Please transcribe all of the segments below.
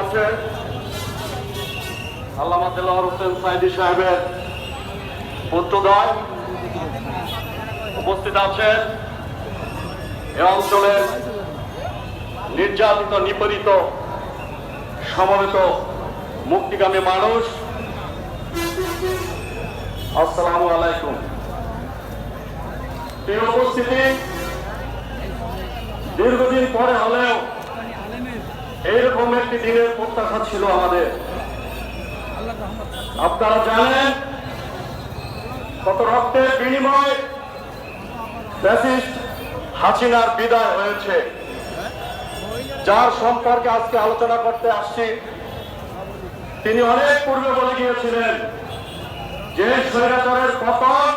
আছে। আল্লামা দেলোয়ার হোসেন সাইদি সাহেবের পুত্রদয় উপস্থিত আছেন। এ অঞ্চলের নির্যাতিত, নিপীড়িত, সমবেত মুক্তিগামী মানুষ। আসসালামু আলাইকুম। উপস্থিতি, দীর্ঘদিন পরে হলেও এইরকম একটি দিনের প্রত্যাশা ছিল আমাদের। আপনারা জানেন কত রক্তের বিনিময় বিদায় হয়েছে। যার সম্পর্কে আজকে আলোচনা করতে আসছি। তিনি অনেক পূর্বে বলে গিয়েছিলেন, যে স্বৈরাচারের পতন,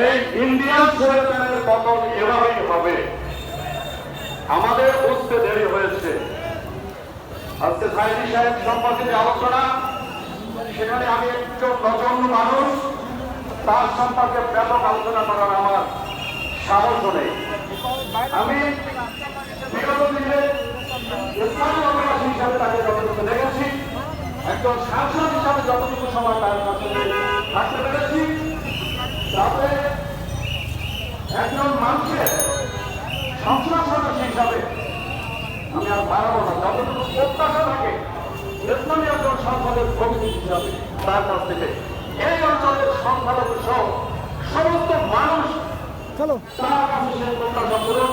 এই ইন্ডিয়ান স্বৈরাচারের পতন এভাবেই হবে আমাদের বুঝতে দেরি হয়েছে সম্পর্কে আলোচনা। সেখানে আমি একজন নজন্য মানুষ। তার সম্পর্কে ব্যাপক আলোচনা করার আমার সাহস নেই। আমি বিগত দিনে ইসলামী অভিবাসী হিসাবে হিসাবে যতটুকু সময় তার কাছে পেরেছি, তাতে একজন মানুষের সংসদ সদস্য হিসাবে আমি আর বাড়াবো না। যতটুকু প্রত্যাশা থাকে একজন সংসদের হিসাবে তার কাছ থেকে এই অঞ্চলের সংখ্যালঘু সহ সমস্ত মানুষ তার কাছে সেই প্রত্যাশা পূরণ